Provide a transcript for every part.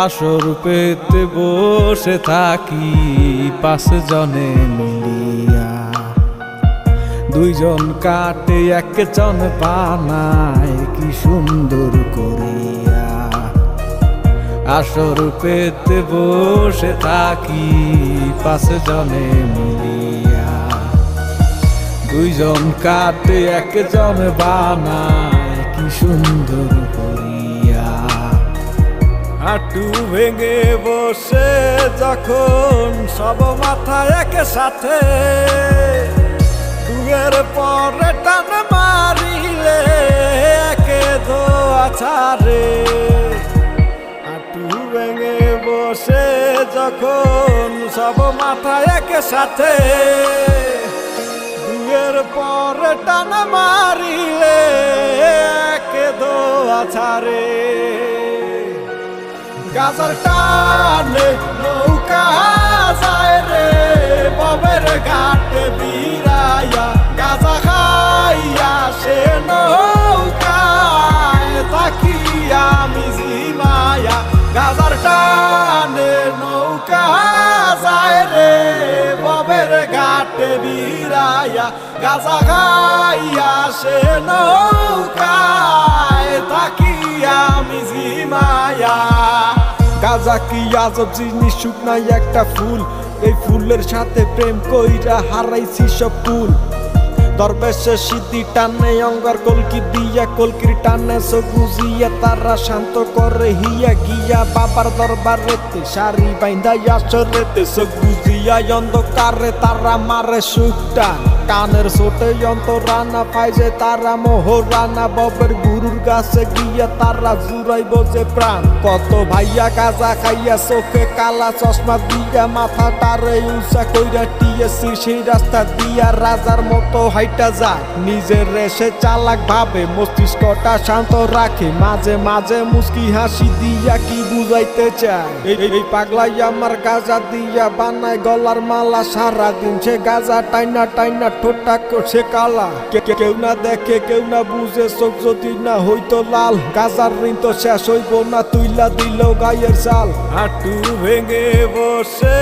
আসর পেতে বসে থাকি, পাঁচ জনে মিলিয়া। দুইজন কাটে একজন পানায় কি সুন্দর করিয়া। আসর পেতে বসে থাকি, পাঁচ জনে মিলিয়া। দুইজন কাটে একজন বানায়, কি সুন্দর হাঁটু ভেঙে বসে যখন সব মাথা এক সাথে দুয়ের পরে টান মারিলে একে ধোয়া ছাড়ে। হাঁটু ভেঙে বসে যখন সব মাথা এক সাথে দুয়ের পরে টান মারিলে একে ধোয়া ছাড়ে। গাজার টানে নৌকা যায় রে, ববের ঘাটে বিরাইয়া গাজা খাইয়া সে নৌকায় তাকি আমি জিমায়া গাজার টানে নৌকা যায় রে, ববের ঘাটে বিরাইয়া গাজা খাইয়া সে নৌকায় তাকি আমি জিমায়া গাজা কি আজব জিনিস, শুকনাই একটা ফুল। এই ফুলের সাথে প্রেম কইরা হারাইছি সব ফুল। দরবেশের সিদ্ধি টানে, অঙ্গার কলকি দিয়া কলকির টানে সবুজিয়া তারা শান্ত করে, হিয়া গিয়া বাবার দরবারেতে, শাড়ি বাইন্দা আসরেতে সবুজিয়া অন্ধকারে তারা মারে সুখটা কানের সোটে রানা পাইছে তারা মোহরানা ববের গুরুর গাছে গিয়া তারা জুড়াই বসে প্রাণ। কত ভাইয়া গাজা খাইয়া চোখে কালা চশমা দিয়া মাথা তারে উষা কইরা টিএসি সেই রাস্তা দিয়া রাজার মতো হাইটা যায়। নিজের রেসে চালাক ভাবে মস্তিষ্কটা শান্ত রাখে। মাঝে মাঝে মুস্কি হাসি দিয়া কি বুঝাইতে চায়? এই এই পাগলাই আমার গাজা দিয়া বানায় গলার মালা সারা দিন, সে গাজা টাইনা টাইনা ঠোঁটা করছে কালা। কেউ না দেখে, কেউ না বুঝে, চোখ যদি না হইতো লাল, গাজার ঋণ তো শেষ হইব না, তুইলা দিল গায়ের চাল। হাঁটু ভেঙে বসে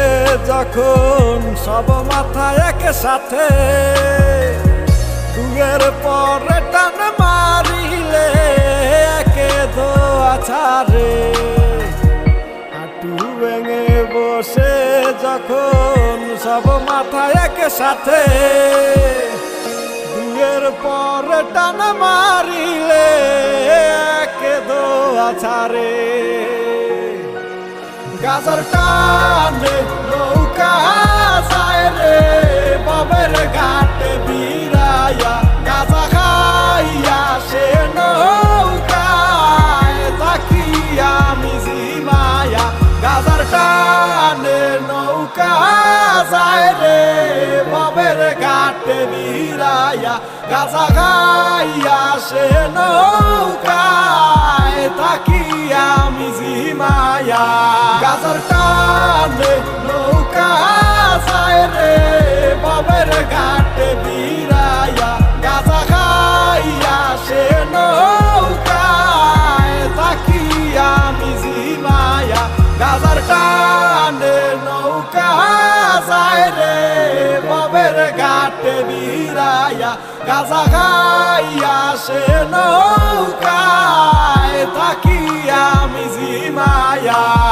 যখন সব মাথা এক সাথে দুয়ের পরে টান মারিলে একে ধোয়া ছাড়ে। হাঁটু ভেঙে বসে যখন সব মাথা এক সাথে দুয়ের পর টান মারিলে একে দো আছারে গাজর টানে নৌকা যায় রে বাবের ঘাটে গাজা খাইয়া সে নৌকায় গাজা খাইয়া সে নৌকায় তাকি আমি জিমায়া